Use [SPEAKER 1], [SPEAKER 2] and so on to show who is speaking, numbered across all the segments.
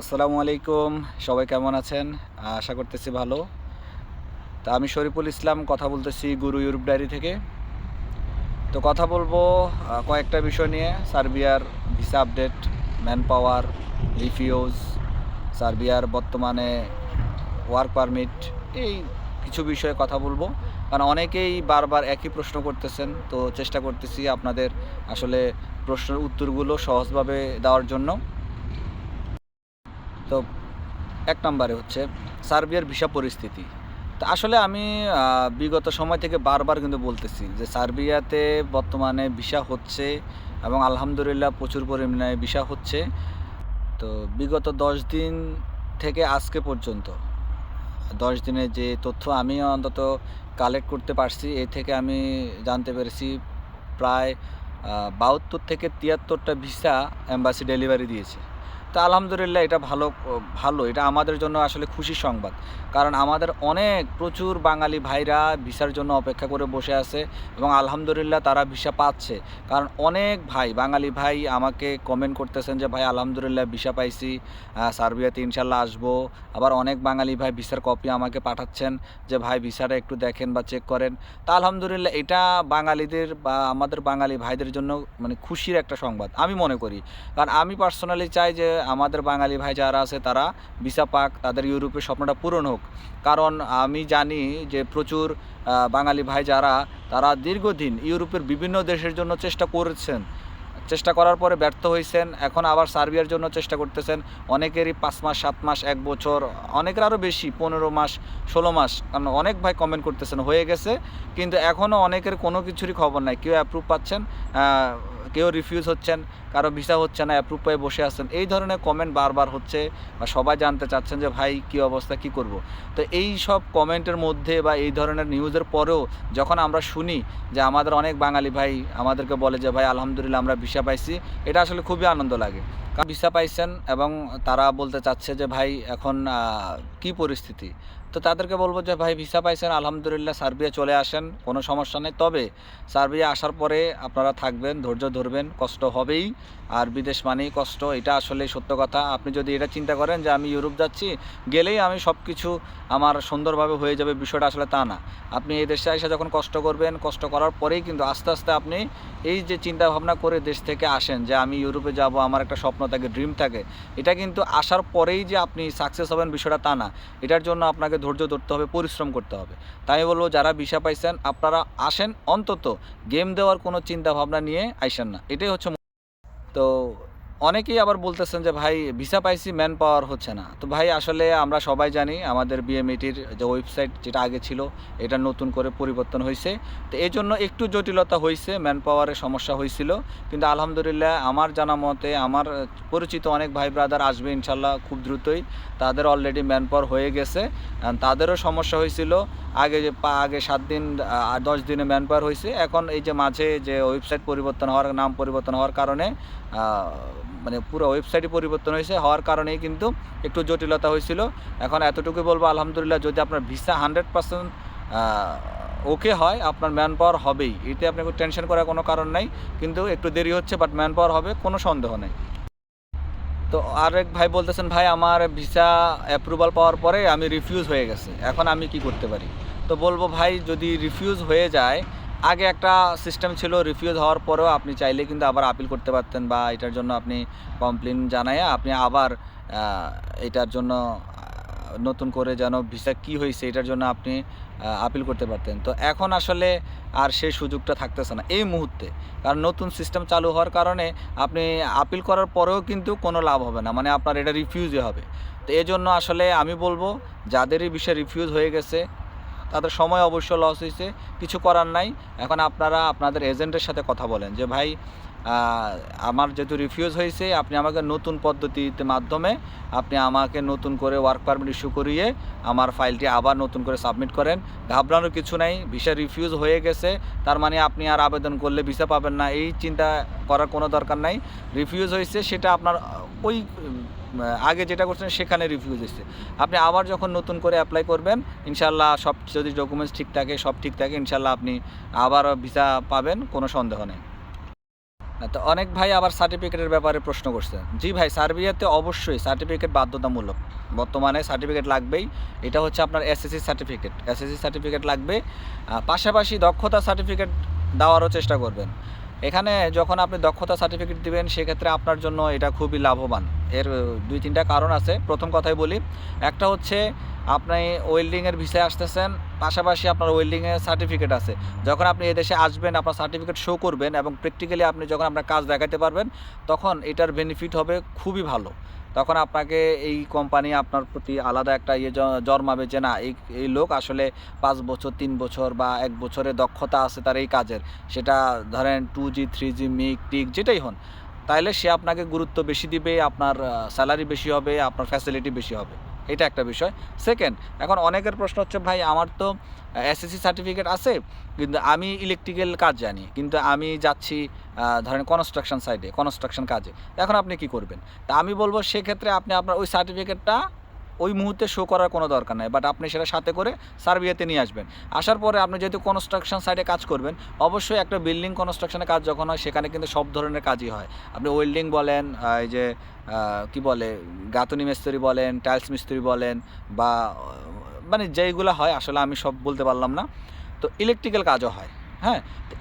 [SPEAKER 1] আসসালামু আলাইকুম, সবাই কেমন আছেন? আশা করতেছি ভালো। তা আমি শরীফুল ইসলাম, কথা বলতেছি গুরু ইউরোপ ডায়েরি থেকে। তো কথা বলব কয়েকটা বিষয় নিয়ে। সার্বিয়ার visa update man power refuse, সার্বিয়ার বর্তমানে ওয়ার্ক পারমিট, এই কিছু বিষয়ে কথা বলব। কারণ অনেকেই বারবার একই প্রশ্ন করতেছেন, তো চেষ্টা করতেছি আপনাদের আসলে প্রশ্নের উত্তরগুলো সহজভাবে দেওয়ার জন্য। তো এক নম্বরে হচ্ছে সার্বিয়ার ভিসা পরিস্থিতি। তো আসলে আমি বিগত সময় থেকে বারবার কিন্তু বলতেছি যে সার্বিয়াতে বর্তমানে ভিসা হচ্ছে এবং আলহামদুলিল্লাহ প্রচুর পরিমাণে ভিসা হচ্ছে। তো বিগত দশ দিন থেকে আজকে পর্যন্ত, দশ দিনের যে তথ্য আমি অন্তত কালেক্ট করতে পারছি, এ থেকে আমি জানতে পেরেছি প্রায় বাহাত্তর থেকে তিয়াত্তরটা ভিসা এম্বাসি ডেলিভারি দিয়েছে। তো আলহামদুলিল্লাহ এটা ভালো ভালো। এটা আমাদের জন্য আসলে খুশির সংবাদ। কারণ আমাদের অনেক প্রচুর বাঙালি ভাইরা ভিসার জন্য অপেক্ষা করে বসে আছে এবং আলহামদুলিল্লাহ তারা ভিসা পাচ্ছে। কারণ অনেক ভাই, বাঙালি ভাই আমাকে কমেন্ট করতেছেন যে, ভাই, আলহামদুলিল্লাহ ভিসা পাইছি সার্বিয়াতে ইনশাল্লাহ আসব। আবার অনেক বাঙালি ভাই ভিসার কপি আমাকে পাঠাচ্ছেন যে, ভাই, ভিসাটা একটু দেখেন বা চেক করেন। তা আলহামদুলিল্লাহ এটা বাঙালিদের বা আমাদের বাঙালি ভাইদের জন্য মানে খুশির একটা সংবাদ, আমি মনে করি। কারণ আমি পার্সোনালি চাই যে আমাদের বাঙালি ভাই যারা আছে, তারা ভিসা পাক, তাদের ইউরোপের স্বপ্নটা পূরণ হোক। কারণ আমি জানি যে প্রচুর বাঙালি ভাই যারা, তারা দীর্ঘদিন ইউরোপের বিভিন্ন দেশের জন্য চেষ্টা করেছেন। চেষ্টা করার পরে ব্যর্থ হয়েছেন এখন আবার সার্বিয়ার জন্য চেষ্টা করতেছেন। অনেকেরই পাঁচ মাস, সাত মাস, এক বছর, অনেকের আরও বেশি, পনেরো মাস, ষোলো মাস, কারণ অনেক ভাই কমেন্ট করতেছেন, হয়ে গেছে। কিন্তু এখনও অনেকের কোনো কিছুরই খবর নাই। কেউ অ্যাপ্রুভ পাচ্ছেন কেউ রিফিউজ হচ্ছেন, কারও ভিসা হচ্ছে না অ্যাপ্রুভ পেয়ে বসে আছেন। এই ধরনের কমেন্ট বারবার হচ্ছে বা সবাই জানতে চাচ্ছেন যে, ভাই, কী অবস্থা, কী করব? তো এই সব কমেন্টের মধ্যে বা এই ধরনের নিউজের পরেও যখন আমরা শুনি যে, আমাদের অনেক বাঙালি ভাই আমাদেরকে বলে যে, ভাই, আলহামদুলিল্লাহ, আমরা ভিসা পাইছি, এটা আসলে খুবই আনন্দ লাগে। কারণ ভিসা পাইছেন এবং তারা বলতে চাচ্ছে যে, ভাই, এখন কি পরিস্থিতি? তো তাদেরকে বলব যে, ভাই, ভিসা পাইছেন, আলহামদুলিল্লাহ সার্বিয়া চলে আসেন, কোনো সমস্যা নেই। তবে সার্বিয়া আসার পরে আপনারা থাকবেন, ধৈর্য ধরবেন, কষ্ট হবেই। আর বিদেশ মানেই কষ্ট, এটা আসলে সত্য কথা। আপনি যদি এটা চিন্তা করেন যে, আমি ইউরোপ যাচ্ছি, গেলেই আমি সব কিছু আমার সুন্দরভাবে হয়ে যাবে, বিষয়টা আসলে তা না। আপনি এই দেশে এসে যখন কষ্ট করবেন, কষ্ট করার পরেই কিন্তু আস্তে আস্তে আপনি এই যে চিন্তা ভাবনা করে দেশ থেকে আসেন যে, আমি ইউরোপে যাব, আমার একটা স্বপ্ন থাকে, ড্রিম থাকে, এটা কিন্তু আসার পরেই যে আপনি সাকসেস হবেন বিষয়টা তা না। এটার জন্য আপনাকে ধৈর্য ধরতে হবে, পরিশ্রম করতে হবে। তাই বলব, যারা ভিসা পাইছেন, আপনারা আসেন অন্তত গেম দেওয়ার কোনো চিন্তা ভাবনা নিয়ে আইসেন না। এটাই হচ্ছে তো অনেকেই আবার বলতেছেন যে, ভাই, ভিসা পাইছি ম্যান পাওয়ার হচ্ছে না। তো ভাই, আসলে আমরা সবাই জানি আমাদের বিএমইটির যে ওয়েবসাইট যেটা আগে ছিল, এটা নতুন করে পরিবর্তন হয়েছে তো এই জন্য একটু জটিলতা হয়েছে ম্যান পাওয়ারের সমস্যা হয়েছিল কিন্তু আলহামদুলিল্লাহ, আমার জানা মতে, আমার পরিচিত অনেক ভাই ব্রাদার আসবে ইনশাল্লাহ খুব দ্রুতই। তাদের অলরেডি ম্যান পাওয়ার হয়ে গেছে। তাদেরও সমস্যা হয়েছিল আগে যে, পা, আগে সাত দিন দশ দিনে ম্যান পাওয়ার হয়েছে এখন এই যে, মাঝে যে ওয়েবসাইট পরিবর্তন হওয়ার, নাম পরিবর্তন হওয়ার কারণে মানে পুরো ওয়েবসাইটই পরিবর্তন হয়েছে। হওয়ার কারণেই কিন্তু একটু জটিলতা হয়েছিল। এখন এতটুকু বলব, আলহামদুলিল্লাহ, যদি আপনার ভিসা হান্ড্রেড পার্সেন্ট ওকে হয়, আপনার ম্যান পাওয়ার হবেই। এতে আপনাকে টেনশন করার কোনো কারণ নাই। কিন্তু একটু দেরি হচ্ছে বাট ম্যান পাওয়ার হবে, কোনো সন্দেহ নেই। তো আরেক ভাই বলতেছেন, ভাই, আমার ভিসা অ্যাপ্রুভাল পাওয়ার পরে আমি রিফিউজ হয়ে গেছে। এখন আমি কি করতে পারি? তো বলব, ভাই, যদি রিফিউজ হয়ে যায় আগে একটা সিস্টেম ছিল রিফিউজ হওয়ার পরেও আপনি চাইলে কিন্তু আবার আপিল করতে পারতেন বা এটার জন্য আপনি কমপ্লেন জানায় আপনি আবার এটার জন্য নতুন করে যেন ভিসা কি হয়েছে এটার জন্য আপনি আপিল করতে পারতেন। তো এখন আসলে আর সেই সুযোগটা থাকতেছে না এই মুহূর্তে। কারণ নতুন সিস্টেম চালু হওয়ার কারণে আপনি আপিল করার পরেও কিন্তু কোনো লাভ হবে না। মানে আপনার এটা রিফিউজই হবে। তো এজন্য আসলে আমি বলব যাদেরই বিষয় রিফিউজ হয়ে গেছে তাদের সময় অবশ্য লস হয়েছে, কিছু করার নাই। এখন আপনারা আপনাদের এজেন্টের সাথে কথা বলেন যে, ভাই আমার যেহেতু রিফিউজ হয়েছে, আপনি আমাকে নতুন পদ্ধতিতে মাধ্যমে, আপনি আমাকে নতুন করে ওয়ার্ক পারমিট ইস্যু করিয়ে আমার ফাইলটি আবার নতুন করে সাবমিট করেন। ঘাবড়ানোর কিছু নাই ভিসা রিফিউজ হয়ে গেছে, তার মানে আপনি আর আবেদন করলে ভিসা পাবেন না। এই চিন্তা করার কোনো দরকার নাই। রিফিউজ হয়েছে, সেটা আপনার ওই আগে যেটা করছেন সেখানে রিফিউজ হয়েছে আপনি আবার যখন নতুন করে অ্যাপ্লাই করবেন ইনশাল্লাহ সব যদি ডকুমেন্টস ঠিক থাকে, সব ঠিক থাকে ইনশাল্লাহ আপনি আবার ভিসা পাবেন, কোনো সন্দেহ নেই। তো অনেক ভাই আবার সার্টিফিকেটের ব্যাপারে প্রশ্ন করছে। জি ভাই, সার্বিয়াতে অবশ্যই সার্টিফিকেট বাধ্যতামূলক। বর্তমানে সার্টিফিকেট লাগবেই। এটা হচ্ছে আপনার এসএসসি সার্টিফিকেট এসএসসি সার্টিফিকেট লাগবে। পাশাপাশি দক্ষতা সার্টিফিকেট দেওয়ারও চেষ্টা করবেন। এখানে যখন আপনি দক্ষতা সার্টিফিকেট দিবেন, সেক্ষেত্রে আপনার জন্য এটা খুবই লাভবান। এর দুই তিনটা কারণ আছে। প্রথম কথাই বলি, একটা হচ্ছে আপনি ওয়েল্ডিংয়ের ভিসায় আসতেছেন, পাশাপাশি আপনার ওয়েল্ডিংয়ের সার্টিফিকেট আছে। যখন আপনি এদেশে আসবেন, আপনার সার্টিফিকেট শো করবেন এবং প্র্যাকটিক্যালি আপনি যখন আপনার কাজ দেখাতে পারবেন, তখন এটার বেনিফিট হবে খুবই ভালো। তখন আপনাকে এই কোম্পানি আপনার প্রতি আলাদা একটা ইয়ে জন্মাবে যে না, এই এই লোক আসলে পাঁচ বছর, তিন বছর বা এক বছরে দক্ষতা আছে তার এই কাজের। সেটা ধরেন টু জি থ্রি জি মিক টিক যেটাই হন, তাইলে সে আপনাকে গুরুত্ব বেশি দিবে, আপনার স্যালারি বেশি হবে, আপনার ফ্যাসিলিটি বেশি হবে। এটা একটা বিষয়। সেকেন্ড এখন অনেকের প্রশ্ন হচ্ছে, ভাই, আমার তো এসএসসি সার্টিফিকেট আছে, কিন্তু আমি ইলেকট্রিক্যাল কাজ জানি, কিন্তু আমি যাচ্ছি ধরেন কনস্ট্রাকশন সাইডে কনস্ট্রাকশন কাজে। এখন আপনি কি করবেন? তা আমি বলব, সেক্ষেত্রে আপনি আপনার ওই সার্টিফিকেটটা ওই মুহূর্তে শো করার কোনো দরকার নাই বাট আপনি সেটা সাথে করে সার্বিয়াতে নিয়ে আসবেন। আসার পরে আপনি যেহেতু কনস্ট্রাকশন সাইডে কাজ করবেন, অবশ্যই একটা বিল্ডিং কনস্ট্রাকশনের কাজ যখন হয়, সেখানে কিন্তু সব ধরনের কাজই হয়। আপনি ওয়েল্ডিং বলেন এই যে কি বলে, গাঁথনি মিস্ত্রি বলেন টাইলস মিস্ত্রি বলেন, বা মানে যেইগুলো হয়, আসলে আমি সব বলতে পারলাম না। তো ইলেকট্রিক্যাল কাজও হয়। হ্যাঁ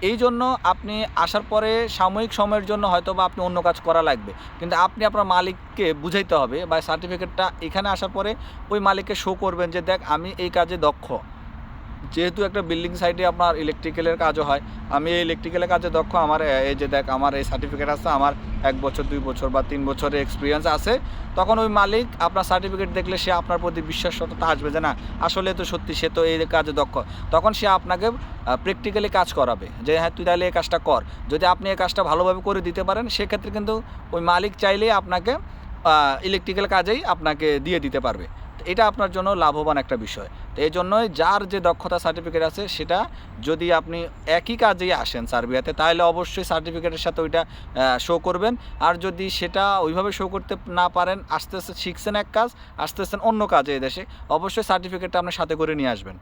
[SPEAKER 1] এই জন্য আপনি আসার পরে সাময়িক সময়ের জন্য হয়তো বা আপনি অন্য কাজ করা লাগবে। কিন্তু আপনি আপনার মালিককে বুঝাইতে হবে বা সার্টিফিকেটটা এখানে আসার পরে ওই মালিককে শো করবেন যে, দেখ, আমি এই কাজে দক্ষ। যেহেতু একটা বিল্ডিং সাইটে আপনার ইলেকট্রিক্যালের কাজও হয়, আমি এই ইলেকট্রিক্যালের কাজে দক্ষ, আমার এই যে দেখ, আমার এই সার্টিফিকেট আছে, আমার এক বছর, দুই বছর বা তিন বছরের এক্সপিরিয়েন্স আছে, তখন ওই মালিক আপনার সার্টিফিকেট দেখলে সে আপনার প্রতি বিশ্বাসতা আসবে যে না, আসলে তো সত্যি সে তো এই কাজে দক্ষ। তখন সে আপনাকে প্র্যাকটিক্যালি কাজ করাবে, যে হ্যাঁ তুই তাহলে এই কাজটা কর। যদি আপনি এই কাজটা ভালোভাবে করে দিতে পারেন, সেক্ষেত্রে কিন্তু ওই মালিক চাইলেই আপনাকে ইলেকট্রিক্যাল কাজেই আপনাকে দিয়ে দিতে পারবে। এটা আপনার জন্য লাভবান একটা বিষয়। তো এই জন্যই যার যে দক্ষতা সার্টিফিকেট আছে, সেটা যদি আপনি একই কাজেই আসেন সার্বিয়াতে, তাহলে অবশ্যই সার্টিফিকেটের সাথে ওইটা শো করবেন। আর যদি সেটা ওইভাবে শো করতে না পারেন আস্তে আস্তে শিখছেন এক কাজ আস্তে আস্তে অন্য কাজে দেশে, অবশ্যই সার্টিফিকেটটা আপনার সাথে করে নিয়ে আসবেন।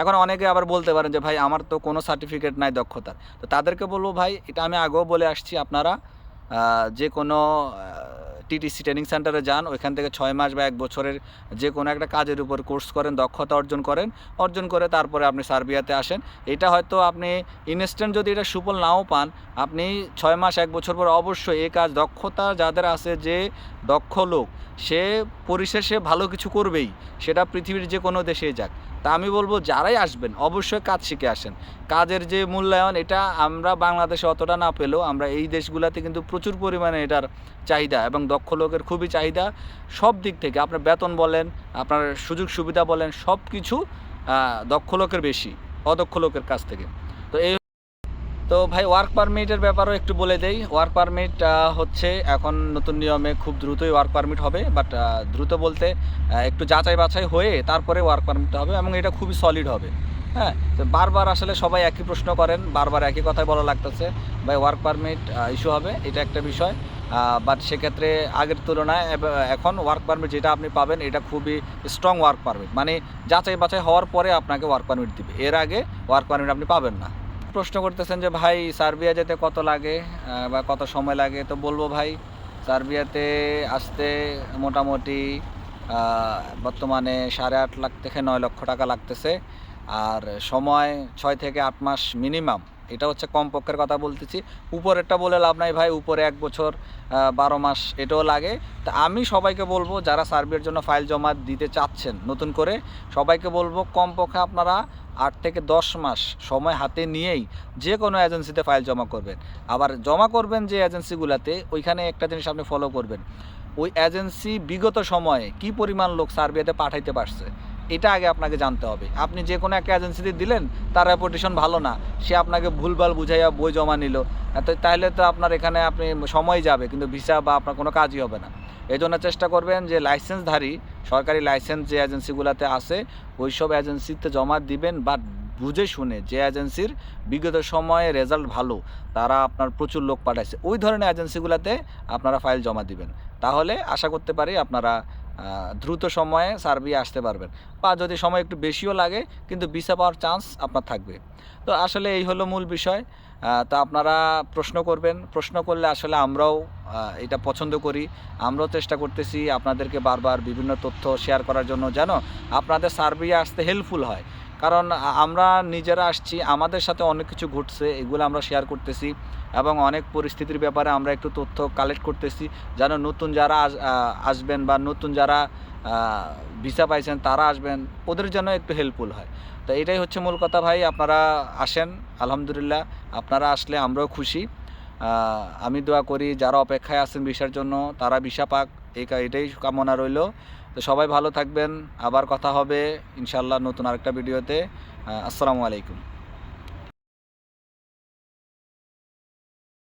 [SPEAKER 1] এখন অনেকে আবার বলতে পারেন যে, ভাই, আমার তো কোনো সার্টিফিকেট নাই দক্ষতার। তো তাদেরকে বলব, ভাই, এটা আমি আগেও বলে আসছি আপনারা যে কোনো টিটিসি ট্রেনিং সেন্টারে যান, ওইখান থেকে ছয় মাস বা এক বছরের যে কোনো একটা কাজের উপর কোর্স করেন, দক্ষতা অর্জন করেন, অর্জন করে তারপরে আপনি সার্বিয়াতে আসেন। এটা হয়তো আপনি ইনস্ট্যান্ট যদি এটা সুফল নাও পান, আপনি ছয় মাস, এক বছর পর অবশ্যই এই কাজ, দক্ষতা যাদের আছে যে দক্ষ লোক, সে পরিশেষে ভালো কিছু করবেই। সেটা পৃথিবীর যে কোনো দেশে যাক। তা আমি বলব যারাই আসবেন, অবশ্যই কাজ শিখে আসেন। কাজের যে মূল্যায়ন, এটা আমরা বাংলাদেশে অতটা না পেলেও আমরা এই দেশগুলোতে কিন্তু প্রচুর পরিমাণে এটার চাহিদা এবং দক্ষ লোকের খুবই চাহিদা। সব দিক থেকে আপনার বেতন বলেন, আপনার সুযোগ সুবিধা বলেন সব কিছু দক্ষ লোকের বেশি, অদক্ষ লোকের কাছ থেকে। তো এই তো ভাই ওয়ার্ক পারমিটের ব্যাপারেও একটু বলে দেই। ওয়ার্ক পারমিট হচ্ছে এখন নতুন নিয়মে খুব দ্রুতই ওয়ার্ক পারমিট হবে বাট দ্রুত বলতে একটু যাচাই বাছাই হয়ে তারপরে ওয়ার্ক পারমিট হবে এবং এটা খুবই সলিড হবে। হ্যাঁ তো বারবার আসলে সবাই একই প্রশ্ন করেন, বারবার একই কথাই বলা লাগতেছে, ভাই ওয়ার্ক পারমিট ইস্যু হবে, এটা একটা বিষয় বাট সেক্ষেত্রে আগের তুলনায় এখন ওয়ার্ক পারমিট যেটা আপনি পাবেন, এটা খুবই স্ট্রং ওয়ার্ক পারমিট মানে যাচাই বাছাই হওয়ার পরে আপনাকে ওয়ার্ক পারমিট দিবে। এর আগে ওয়ার্ক পারমিট আপনি পাবেন না। প্রশ্ন করতেছেন যে, ভাই, সার্বিয়া যেতে কত লাগে বা কত সময় লাগে? তো বলব, ভাই, সার্বিয়াতে আসতে মোটামুটি বর্তমানে সাড়ে আট লাখ থেকে নয় লক্ষ টাকা লাগতেছে। আর সময় ছয় থেকে আট মাস মিনিমাম। এটা হচ্ছে কম পক্ষের কথা বলতেছি। উপরেরটা বলে লাভ নাই ভাই, উপরে এক বছর বারো মাস এটাও লাগে। তা আমি সবাইকে বলব, যারা সার্বিয়ার জন্য ফাইল জমা দিতে চাচ্ছেন নতুন করে, সবাইকে বলব কমপক্ষে আপনারা আট থেকে দশ মাস সময় হাতে নিয়েই যে কোনো এজেন্সিতে ফাইল জমা করবেন। আবার জমা করবেন যে এজেন্সিগুলোতে, ওইখানে একটা জিনিস আপনি ফলো করবেন। ওই এজেন্সি বিগত সময়ে কি পরিমাণ লোক সার্বিয়াতে পাঠাইতে পারছে? এটা আগে আপনাকে জানতে হবে। আপনি যে কোনো একটা এজেন্সিতে দিলেন, তার রেপুটেশন ভালো না। সে আপনাকে ভুলভাল বুঝাইয়া বই জমা নিল। তাহলে তো আপনার এখানে আপনি সময় যাবে, কিন্তু ভিসা বা আপনার কোনো কাজই হবে না। এই জন্য চেষ্টা করবেন যে লাইসেন্সধারী সরকারি লাইসেন্স যে এজেন্সিগুলোতে আছে ওই সব এজেন্সিতে জমা দিবেন বা বুঝে শুনে যে এজেন্সির বিগত সময়ে রেজাল্ট ভালো, তারা আপনার প্রচুর লোক পাঠাইছে। ওই ধরনের এজেন্সিগুলোতে আপনারা ফাইল জমা দিবেন। তাহলে আশা করতে পারি আপনারা দ্রুত সময়ে সার্বিয়া আসতে পারবেন। বা যদি সময় একটু বেশিও লাগে, কিন্তু ভিসা পাওয়ার চান্স আপনার থাকবে। তো আসলে এই হলো মূল বিষয়। তা আপনারা প্রশ্ন করবেন। প্রশ্ন করলে আসলে আমরাও এটা পছন্দ করি। আমরাও চেষ্টা করতেছি আপনাদেরকে বারবার বিভিন্ন তথ্য শেয়ার করার জন্য যেন আপনাদের সার্বিয়া আসতে হেল্পফুল হয়। কারণ আমরা নিজেরা আসছি, আমাদের সাথে অনেক কিছু ঘটছে, এগুলো আমরা শেয়ার করতেছি। এবং অনেক পরিস্থিতির ব্যাপারে আমরা একটু তথ্য কালেক্ট করতেছি, যেন নতুন যারা আসবেন বা নতুন যারা ভিসা পাইছেন তারা আসবেন, ওদের জন্য একটু হেল্পফুল হয়। তো এটাই হচ্ছে মূল কথা ভাই, আপনারা আসেন, আলহামদুলিল্লাহ, আপনারা আসলে আমরাও খুশি। আমি দোয়া করি যারা অপেক্ষায় আছেন ভিসার জন্য, তারা ভিসা পাক এটাই কামনা রইল। তো সবাই ভালো থাকবেন, আবার কথা হবে ইনশাল্লাহ নতুন আরেকটা ভিডিওতে। আসসালামু আলাইকুম।